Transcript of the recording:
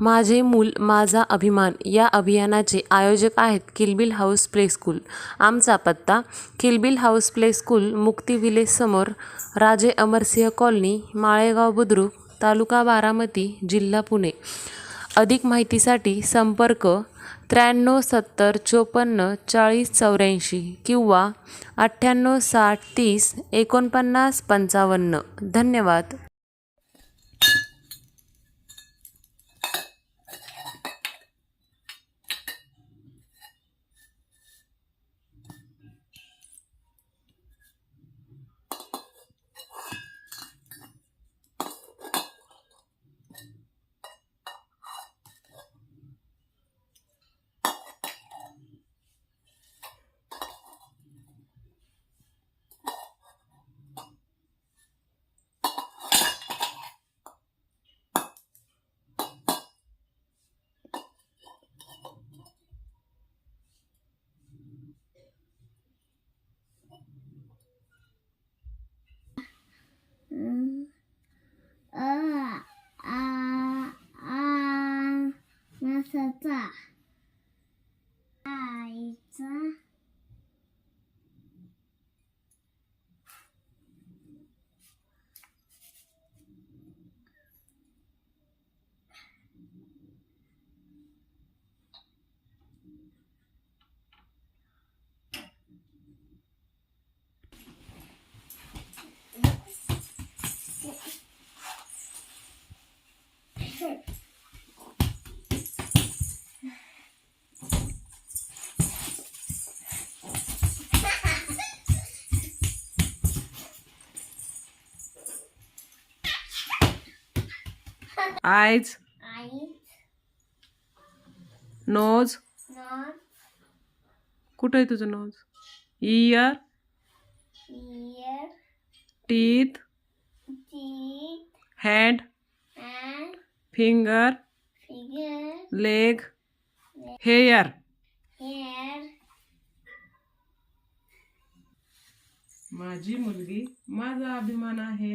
माझे मूल माझा अभिमान या अभियानाचे आयोजक आहेत किलबिल हाऊस प्ले स्कूल. आमचा पत्ता किलबिल हाऊस प्ले स्कूल मुक्ती विलेसमोर राजे अमरसिंह कॉलनी माळेगाव बुद्रुक तालुका बारामती जिल्हा पुणे. अधिक माहितीसाठी संपर्क त्र्याण्णव सत्तर चोपन्न चाळीस चौऱ्याऐंशी किंवा अठ्ठ्याण्णव साठ तीस एकोणपन्नास पंचावन्न. धन्यवाद. मासाचा आईचा eyes, आई nose, नॉट कुठं आहे तुझं nose ear ear teeth teeth hand finger figure leg hair माझी मुलगी माझा अभिमान आहे.